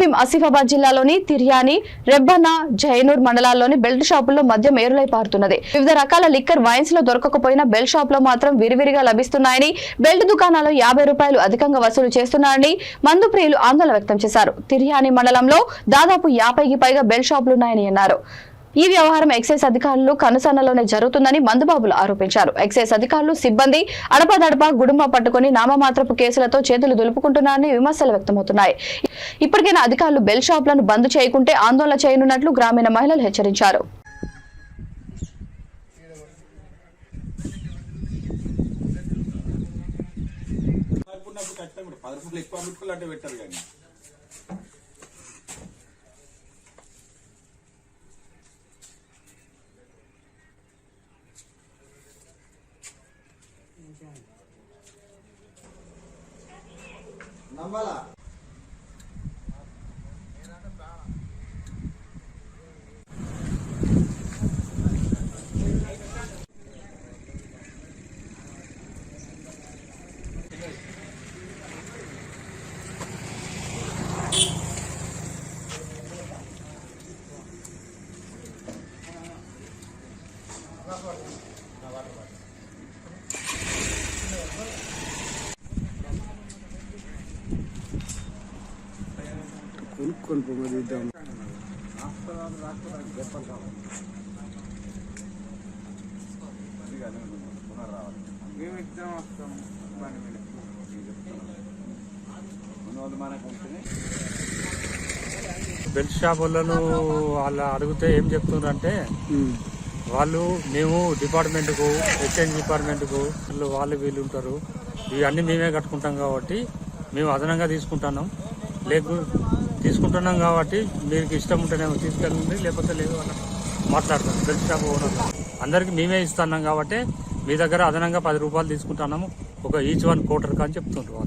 కొమరంభీం ఆసిఫాబాద్ జిల్లాలోని తిర్యాని రెబ్బన జైనూర్ మండలాల్లోని బెల్ట్ షాపుల్లో మద్యం ఏరులై పారుతున్నది. వివిధ రకాల లిక్కర్ వైన్స్లో దొరకకపోయినా బెల్ట్ షాప్లో మాత్రం విరివిరిగా లభిస్తున్నాయని బెల్ట్ దుకాణాల్లో యాభై రూపాయలు అధికంగా వసూలు చేస్తున్నారని మందు ప్రియులు ఆందోళన వ్యక్తం చేశారు. తిర్యాని మండలంలో దాదాపు యాభైకి పైగా బెల్ట్ షాపులున్నాయని అన్నారు. ఈ వ్యవహారం ఎక్సైజ్ అధికారులు కనుసన్నలోనే జరుగుతుందని మందుబాబులు ఆరోపించారు. ఎక్సైజ్ అధికారులు సిబ్బంది అడపదడప గుడుంబ పట్టుకుని నామమాత్రపు కేసులతో చేతులు దులుపుకుంటున్నారని విమర్శలు వ్యక్తమవుతున్నాయి. ఇప్పటికైనా అధికారులు బెల్ షాపులను బంద్ చేయకుంటే ఆందోళన చేయనున్నట్లు గ్రామీణ మహిళలు హెచ్చరించారు. పది రూపాయలు ఎక్కువ పెట్టుకోవాలంటే పెట్టరు కానీ. నమ్మాలా మేము వస్తాం. వాళ్ళు మనకు ఉంటేనే. బెల్ట్ షాప్ వాళ్ళను వాళ్ళు అడిగితే ఏం చెప్తున్నారంటే వాళ్ళు మేము డిపార్ట్మెంట్కు ఎక్స్చేంజ్ డిపార్ట్మెంట్కు వీళ్ళు వాళ్ళు వీళ్ళు ఉంటారు. ఇవన్నీ మేమే కట్టుకుంటాం కాబట్టి మేము అదనంగా తీసుకుంటున్నాం. లేకు తీసుకుంటున్నాం కాబట్టి మీకు ఇష్టం ఉంటేనేమో తీసుకెళ్ళండి లేకపోతే లేదు అని మాట్లాడతాం. బెల్ట్ షాప్ ఓనర్ అందరికి మేమే ఇస్తున్నాం కాబట్టి మీ దగ్గర అదనంగా పది రూపాయలు తీసుకుంటున్నాము. ఒక ఈచ్ వన్ కోటర్ అని చెప్తుంటారు